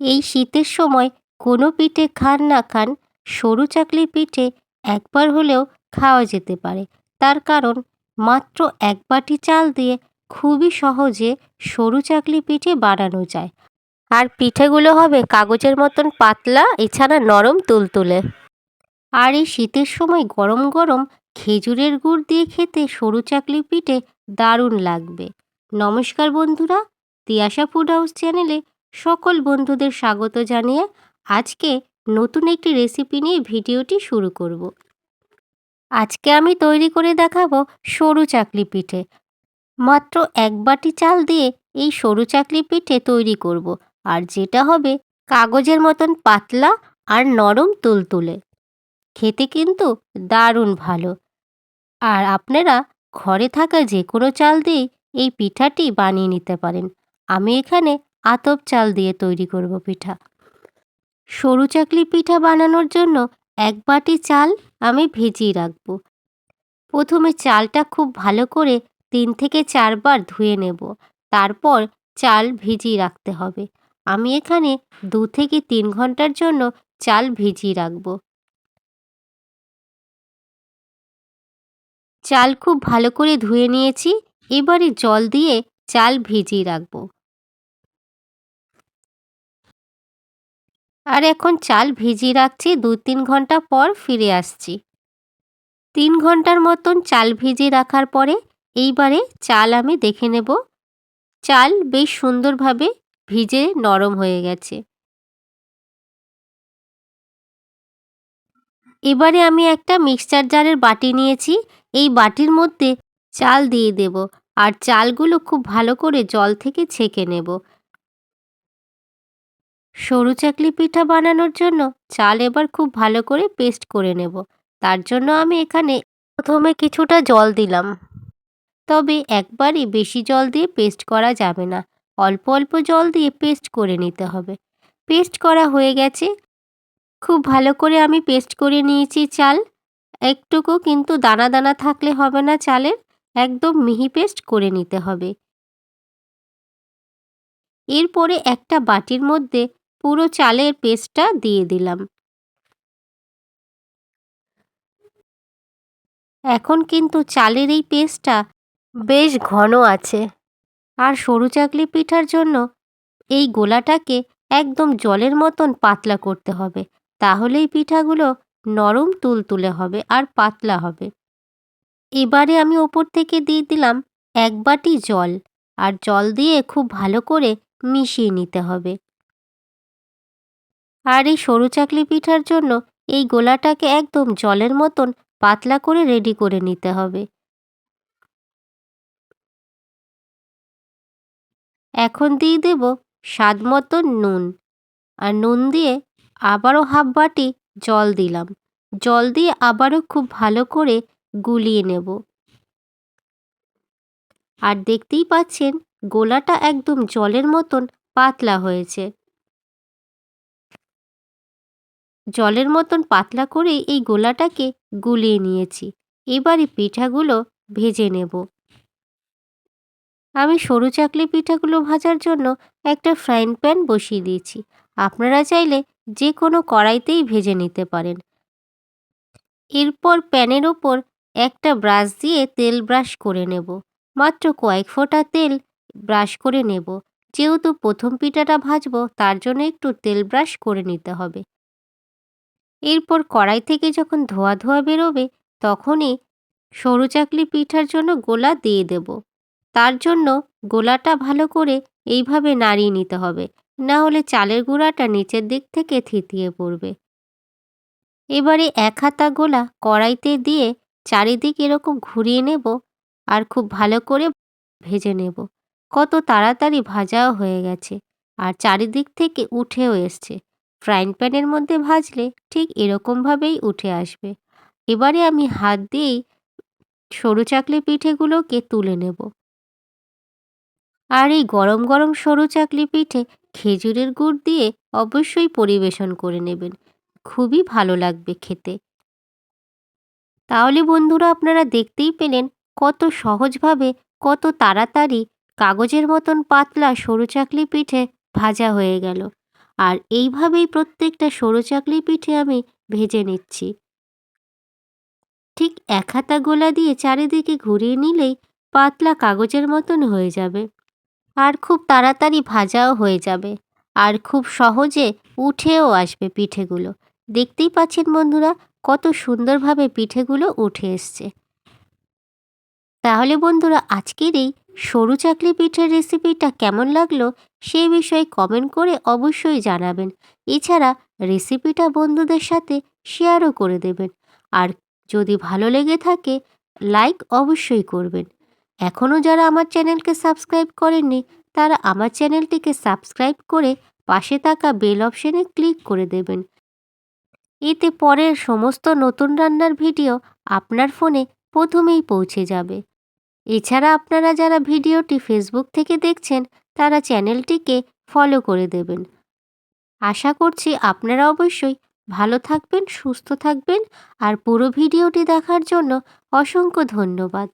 এই শীতের সময় কোনো পিঠে খান না খান, সরু চাকলি পিঠে একবার হলেও খাওয়া যেতে পারে। তার কারণ, মাত্র এক বাটি চাল দিয়ে খুবই সহজে সরু চাকলি পিঠে বানানো যায়। আর পিঠেগুলো হবে কাগজের মতন পাতলা, এছাড়া নরম তুলতুলে। আর এই শীতের সময় গরম গরম খেজুরের গুড় দিয়ে খেতে সরু চাকলি পিঠে দারুণ লাগবে। নমস্কার বন্ধুরা, তিয়াশা ফুড হাউস চ্যানেলে সকল বন্ধুদের স্বাগত জানিয়ে আজকে নতুন একটি রেসিপি নিয়ে ভিডিওটি শুরু করব। আজকে আমি তৈরি করে দেখাবো সরু চাকলি পিঠে। মাত্র এক বাটি চাল দিয়ে এই সরু চাকলি পিঠে তৈরি করব আর যেটা হবে কাগজের মতন পাতলা আর নরম তুলতুলে। খেতে কিন্তু দারুণ ভালো। আর আপনারা ঘরে থাকা যে কোনো চাল দিয়েই এই পিঠাটি বানিয়ে নিতে পারেন। আমি এখানে আতপ চাল দিয়ে তৈরি করব পিঠা। সরু চাকলি পিঠা বানানোর জন্য এক বাটি চাল আমি ভিজিয়ে রাখব। প্রথমে চালটা খুব ভালো করে তিন থেকে চারবার ধুয়ে নেব। তারপর চাল ভিজিয়ে রাখতে হবে। আমি এখানে দু থেকে তিন ঘণ্টার জন্য চাল ভিজিয়ে রাখব। চাল খুব ভালো করে ধুয়ে নিয়েছি। এবারে জল দিয়ে চাল ভিজিয়ে রাখব। আর এখন চাল ভিজিয়ে রাখছি দু তিন ঘণ্টা পর ফিরে আসছি। তিন ঘণ্টার মতন চাল ভিজিয়ে রাখার পরে এইবারে চাল আমি দেখে নেব। চাল বেশ সুন্দরভাবে ভিজে নরম হয়ে গেছে। এবারে আমি একটা মিক্সচার জারের বাটি নিয়েছি, এই বাটির মধ্যে চাল দিয়ে দেব। আর চালগুলো খুব ভালো করে জল থেকে ছেঁকে নেব। সরু চাকলি পিঠা বানানোর জন্য চাল এবার খুব ভালো করে পেস্ট করে নেব। তার জন্য আমি এখানে প্রথমে কিছুটা জল দিলাম। তবে একবারই বেশি জল দিয়ে পেস্ট করা যাবে না। অল্প অল্প জল দিয়ে পেস্ট করে নিতে হবে। পেস্ট করা হয়ে গেছে। খুব ভালো করে আমি পেস্ট করে নিয়েছি চাল। একটুকু কিন্তু দানা দানা থাকলে হবে না চালের। একদম মিহি পেস্ট করে নিতে হবে। এরপরে একটা বাটির মধ্যে পুরো চালের পেস্টটা দিয়ে দিলাম। এখন কিন্তু চালের এই পেস্টটা বেশ ঘন আছে। আর সরু চাকলি পিঠার জন্য এই গোলাটাকে একদম জলের মতন পাতলা করতে হবে। তাহলেই পিঠাগুলো নরম তুলতুলে হবে আর পাতলা হবে। এবারে আমি ওপর থেকে দিয়ে দিলাম এক বাটি জল। আর জল দিয়ে খুব ভালো করে মিশিয়ে নিতে হবে। আর এই সরু চাকলি পিঠার জন্য এই গোলাটাকে একদম জলের মতন পাতলা করে রেডি করে নিতে হবে। এখন দিয়ে দেব স্বাদ মতো নুন। আর নুন দিয়ে আবারও হাফ বাটি জল দিলাম। জল দিয়ে আবারও খুব ভালো করে গুলিয়ে নেব। আর দেখতেই পাচ্ছেন, গোলাটা একদম জলের মতন পাতলা হয়েছে। জলের মতন পাতলা করে এই গোলাটাকে গুলিয়ে নিয়েছি। এবারে পিঠাগুলো ভেজে নেব। আমি সরু চাকলি পিঠাগুলো ভাজার জন্য একটা ফ্রাইং প্যান বসিয়ে দিয়েছি। আপনারা চাইলে যে কোনো কড়াইতেই ভেজে নিতে পারেন। এরপর প্যানের ওপর একটা ব্রাশ দিয়ে তেল ব্রাশ করে নেব। মাত্র কয়েক ফোঁটা তেল ব্রাশ করে নেব। যেহেতু প্রথম পিঠাটা ভাজবো, তার জন্য একটু তেল ব্রাশ করে নিতে হবে। এরপর কড়াই থেকে যখন ধোয়া ধোয়া বেরোবে, তখনই সরু চাকলি পিঠার জন্য গোলা দিয়ে দেব। তার জন্য গোলাটা ভালো করে এইভাবে নাড়িয়ে নিতে হবে। না হলে চালের গুঁড়াটা নিচের দিক থেকে থিতিয়ে পড়বে। এবারে এক হাতা গোলা কড়াইতে দিয়ে চারিদিক এরকম ঘুরিয়ে নেব আর খুব ভালো করে ভেজে নেব। কত তাড়াতাড়ি ভাজাও হয়ে গেছে আর চারিদিক থেকে উঠেও এসছে। ফ্রাইং প্যানের মধ্যে ভাজলে ঠিক এরকমভাবেই উঠে আসবে। এবারে আমি হাত দিয়েই সরু চাকলি পিঠেগুলোকে তুলে নেব। আর এই গরম গরম সরু চাকলি পিঠে খেজুরের গুড় দিয়ে অবশ্যই পরিবেশন করে নেবেন। খুবই ভালো লাগবে খেতে। তাহলে বন্ধুরা আপনারা দেখতেই পেলেন কত সহজভাবে, কত তাড়াতাড়ি কাগজের মতন পাতলা সরু চাকলি পিঠে ভাজা হয়ে গেল। আর এইভাবেই প্রত্যেকটা সরু চাকলি পিঠে আমি ভেজে নিচ্ছি। ঠিক এক হাতা গোলা দিয়ে চারিদিকে ঘুরিয়ে নিলেই পাতলা কাগজের মতন হয়ে যাবে। আর খুব তাড়াতাড়ি ভাজাও হয়ে যাবে। আর খুব সহজে উঠেও আসবে পিঠেগুলো। দেখতেই পাচ্ছেন বন্ধুরা, কত সুন্দরভাবে পিঠেগুলো উঠে এসছে। তাহলে বন্ধুরা, আজকের এই সরু চাকলি পিঠের রেসিপিটা কেমন লাগল সেই বিষয়ে কমেন্ট করে অবশ্যই জানাবেন। এছাড়া রেসিপিটা বন্ধুদের সাথে শেয়ারও করে দেবেন। আর যদি ভালো লেগে থাকে লাইক অবশ্যই করবেন। এখনও যারা আমার চ্যানেলকে সাবস্ক্রাইব করেননি, তারা আমার চ্যানেলটিকে সাবস্ক্রাইব করে পাশে থাকা বেল অপশনে ক্লিক করে দেবেন। এতে পরের সমস্ত নতুন রান্নার ভিডিও আপনার ফোনে প্রথমেই পৌঁছে যাবে। এছাড়া আপনারা যারা ভিডিওটি ফেসবুক থেকে দেখছেন, তারা চ্যানেলটিকে ফলো করে দেবেন। আশা করছি আপনারা অবশ্যই ভালো থাকবেন, সুস্থ থাকবেন, আর পুরো ভিডিওটি দেখার জন্য অসংখ্য ধন্যবাদ।